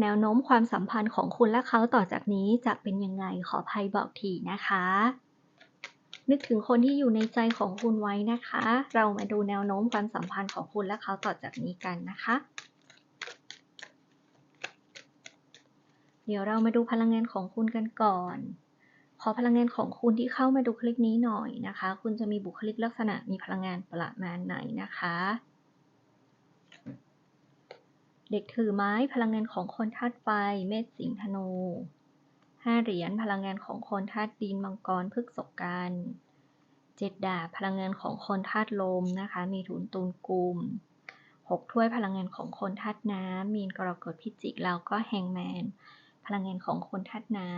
แนวโน้มความสัมพันธ์ของคุณและเขาต่อจากนี้จะเป็นยังไงขอภัยบอกทีนะคะ นึกถึงคนที่อยู่ในใจของคุณไว้นะคะ เรามาดูแนวโน้มความสัมพันธ์ของคุณและเขาต่อจากนี้กันนะคะ เดี๋ยวเรามาดูพลังงานของคุณกันก่อน ขอพลังงานของคุณที่เข้ามาดูคลิปนี้หน่อยนะคะ คุณจะมีบุคลิกลักษณะมีพลังงานประมาณไหนนะคะ เด็กถือไม้พลังงานของคนธาตุไฟ เมษสิงธนูห้าเหรียญพลังงานของคนธาตุดินมังกรพฤกษกันเจ็ดดาบพลังงานของคนธาตุลมนะคะ มีถุนตูนกุมหกถ้วยพลังงานของคนธาตุน้ำมีนกรกฎพิจิกแล้วก็แฮงแมนพลังงานของคนธาตุน้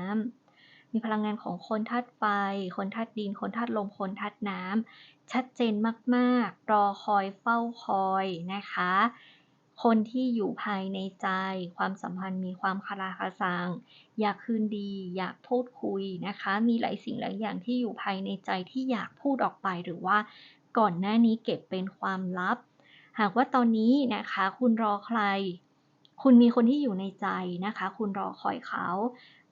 ำมีพลังงานของคนธาตุไฟ คนธาตุดิน คนธาตุลม คนธาตุน้ำชัดเจนมาก ๆ รอคอยเฝ้าคอยนะคะ คนที่อยู่ภายในใจ ความสัมพันธ์มีความคาราคาซังอยากคืนดี อยากพูดคุยนะคะ มีหลายสิ่งหลายอย่างที่อยู่ภายในใจที่อยากพูดออกไปหรือว่าก่อนหน้านี้เก็บเป็นความลับ หากว่าตอนนี้นะคะ คุณรอใคร คุณมีคนที่อยู่ในใจนะคะ คุณรอคอยเขา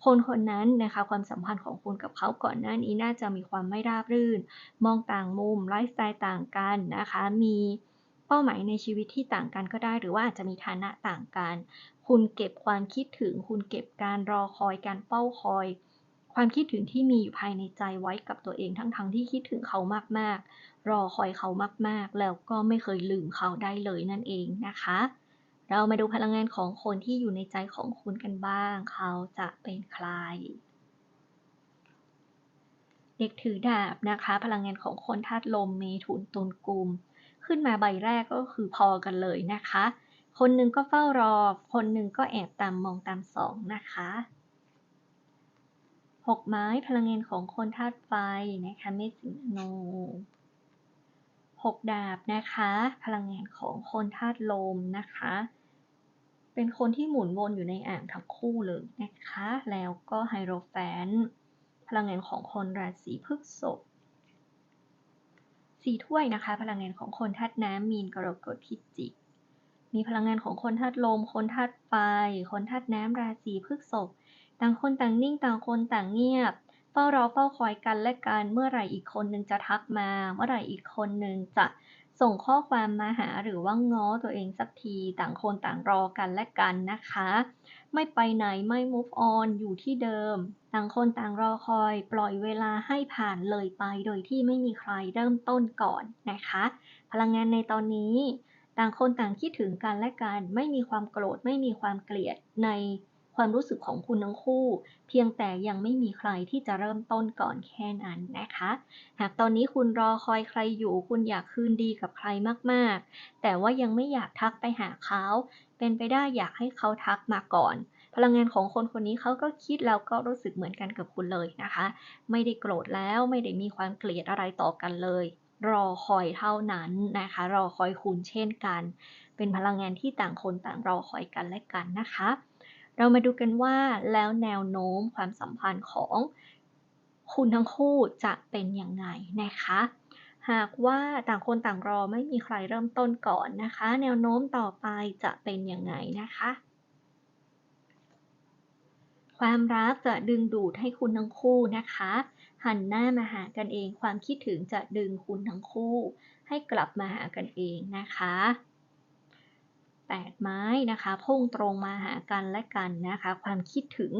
คนคนนั้นนะคะ ความสัมพันธ์ของคุณกับเขาก่อนหน้านี้น่าจะมีความไม่ราบรื่น มองต่างมุมไลฟ์สไตล์ต่างกันนะคะ มี เป้าหมายในชีวิตที่ต่างกันก็ได้ หรือว่าอาจจะมีฐานะต่างกัน คุณเก็บความคิดถึง คุณเก็บการรอคอยการเป้าคอย ความคิดถึงที่มีอยู่ภายในใจไว้กับตัวเองทั้งๆทที่คิดถึงเขามากๆ รอคอยเขามากๆ แล้วก็ไม่เคยลืมเขาได้เลยนั่นเองนะคะ เรามาดูพลังงานของคนที่อยู่ในใจของคุณกันบ้าง เขาจะเป็นใครเด็กถือดาบนะคะ พลังงานของคนธาตุลมเมถุนตุลกุม ขึ้นมาใบแรกก็คือพอกันเลยนะคะ คนหนึ่งก็เฝ้ารอ คนหนึ่งก็แอบตามมองตามสองนะคะหกไม้พลังงานของคนธาตุไฟนะคะเมสิงโนหกดาบนะคะ พลังงานของคนธาตุลมนะคะ เป็นคนที่หมุนวนอยู่ในอ่างทั้งคู่เลยนะคะ แล้วก็ไฮโรแฟนพลังงานของคนราศีพฤษภ สี่ถ้วยนะคะ พลังงานของคนธาตุน้ำมีนกรกฎพิจิก มีพลังงานของคนธาตุลม คนธาตุไฟ คนธาตุน้ำราศีพฤษภต่างคนต่างนิ่งต่างคนต่างเงียบ เฝ้ารอเฝ้าคอยกันและกัน เมื่อไหร่อีกคนหนึ่งจะทักมา เมื่อไหร่อีกคนหนึ่งจะ ส่งข้อความมาหาหรือว่าง้อตัวเองสักทีต่างคนต่างรอกันและกันนะคะ ไม่ไปไหนไม่ move on อยู่ที่เดิม ต่างคนต่างรอคอย ปล่อยเวลาให้ผ่านเลยไป โดยที่ไม่มีใครเริ่มต้นก่อนนะคะ พลังงานในตอนนี้ ต่างคนต่างคิดถึงกันและกัน ไม่มีความโกรธไม่มีความเกลียดใน ความรู้สึกของคุณทั้งคู่ เพียงแต่ยังไม่มีใครที่จะเริ่มต้นก่อนแค่นั้นนะคะ หากตอนนี้คุณรอคอยใครอยู่ คุณอยากคืนดีกับใครมากๆ แต่ว่ายังไม่อยากทักไปหาเขา เป็นไปได้อยากให้เขาทักมาก่อน พลังงานของคนคนนี้เขาก็คิดแล้วก็รู้สึกเหมือนกันกับคุณเลยนะคะ ไม่ได้โกรธแล้วไม่ได้มีความเกลียดอะไรต่อกันเลยรอคอยเท่านั้นนะคะ รอคอยคุณเช่นกัน เป็นพลังงานที่ต่างคนต่างรอคอยกันและกันนะคะ เรามาดูกันว่าแล้วแนวโน้มความสัมพันธ์ของคุณทั้งคู่จะเป็นยังไงนะคะ หากว่าต่างคนต่างรอไม่มีใครเริ่มต้นก่อนนะคะ แนวโน้มต่อไปจะเป็นยังไงนะคะ ความรักจะดึงดูดให้คุณทั้งคู่นะคะ หันหน้ามาหากันเอง ความคิดถึงจะดึงคุณทั้งคู่ ให้กลับมาหากันเองนะคะ 8 ไม้นะคะพุ่งตรงมาหากันและกันนะคะ ความคิดถึง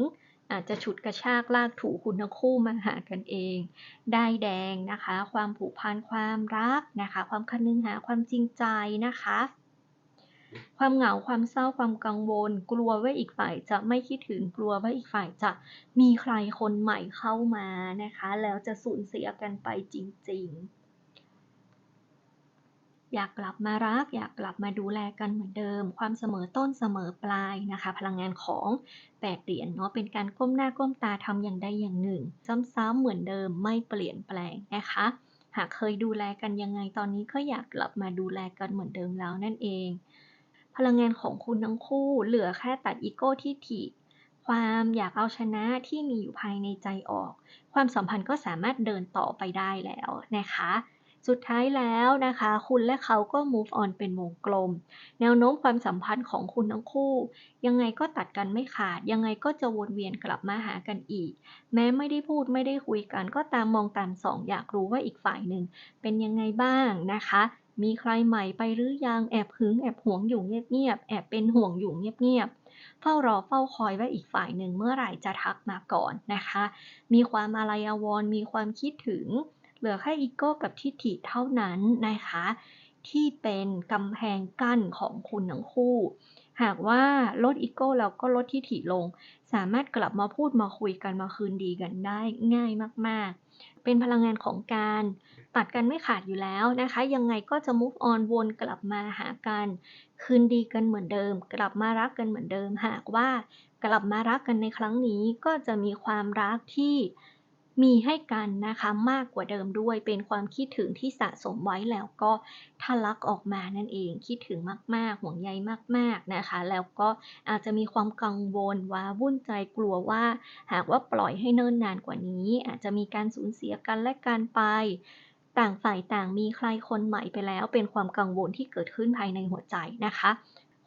อาจจะฉุดกระชากลากถูคุณทั้งคู่มาหากันเอง ได้แดงนะคะ ความผูกพันความรักนะคะ ความคันนึงหาความจริงใจนะคะ ความเหงาความเศร้าความกังวล กลัวว่าอีกฝ่ายจะไม่คิดถึงกลัวว่าอีกฝ่ายจะมีใครคนใหม่เข้ามานะคะ แล้วจะสูญเสียกันไปจริง ๆ อยากกลับมารัก อยากกลับมาดูแลกันเหมือนเดิม ความเสมอต้นเสมอปลายนะคะ พลังงานของแปดเหรียญเนาะเป็นการก้มหน้าก้มตาทำอย่างใดอย่างหนึ่ง ซ้ำๆเหมือนเดิมไม่เปลี่ยนแปลงนะคะ หากเคยดูแลกันยังไงตอนนี้ก็อยากกลับมาดูแลกันเหมือนเดิมแล้วนั่นเอง พลังงานของคุณทั้งคู่เหลือแค่ตัดอีโก้ที่ถิความอยากเอาชนะที่มีอยู่ภายในใจออก ความสัมพันธ์ก็สามารถเดินต่อไปได้แล้วนะคะ สุดท้ายแล้วนะคะ คุณและเขาก็ move on เป็นวงกลม แนวโน้มความสัมพันธ์ของคุณทั้งคู่ ยังไงก็ตัดกันไม่ขาด ยังไงก็จะวนเวียนกลับมาหากันอีก แม้ไม่ได้พูดไม่ได้คุยกัน ก็ตามมองตามสองอยากรู้ว่าอีกฝ่ายหนึ่งเป็นยังไงบ้างนะคะ มีใครใหม่ไปหรือยังแอบหึงแอบหวงอยู่เงียบๆแอบเป็นห่วงอยู่เงียบๆเฝ้ารอเฝ้าคอยว่าอีกฝ่ายหนึ่งเมื่อไหร่จะทักมาก่อนนะคะ มีความอาลัยอาวรณ์มีความคิดถึง เหลือแค่อีโก้กับทิฐิเท่านั้นนะคะ ที่เป็นกำแพงกั้นของคุณทั้งคู่ หากว่าลดอีโก้แล้วก็ลดทิฐิลง สามารถกลับมาพูดมาคุยกันมาคืนดีกันได้ง่ายมากๆ เป็นพลังงานของการตัดกันไม่ขาดอยู่แล้วนะคะ ยังไงก็จะ move on วนกลับมาหากัน คืนดีกันเหมือนเดิม กลับมารักกันเหมือนเดิม หากว่ากลับมารักกันในครั้งนี้ก็จะมีความรักที่ มีให้กันนะคะมากกว่าเดิมด้วยเป็นความคิดถึงที่สะสมไว้แล้วก็ทะลักออกมานั่นเองคิดถึงมาก ๆ ห่วงใยมาก ๆนะคะ แล้วก็อาจจะมีความกังวลว้าวุ่นใจกลัวว่า หากว่าปล่อยให้เนิ่นนานกว่านี้ อาจจะมีการสูญเสียกันและกันไปต่างฝ่ายต่างมีใครคนใหม่ไปแล้ว เป็นความกังวลที่เกิดขึ้นภายในหัวใจนะคะ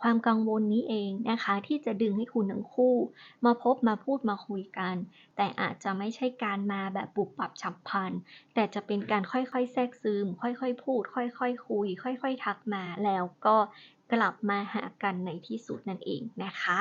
ความกังวลนี้เองนะคะ ที่จะดึงให้คุณทั้งคู่ มาพบมาพูดมาคุยกัน แต่อาจจะไม่ใช่การมาแบบปุบปับฉับพลัน แต่จะเป็นการค่อยๆ แทรกซึม ค่อยๆ พูด ค่อยๆ คุย ค่อย ๆ ทักมาแล้วก็กลับมาหากันในที่สุดนั่นเองนะคะ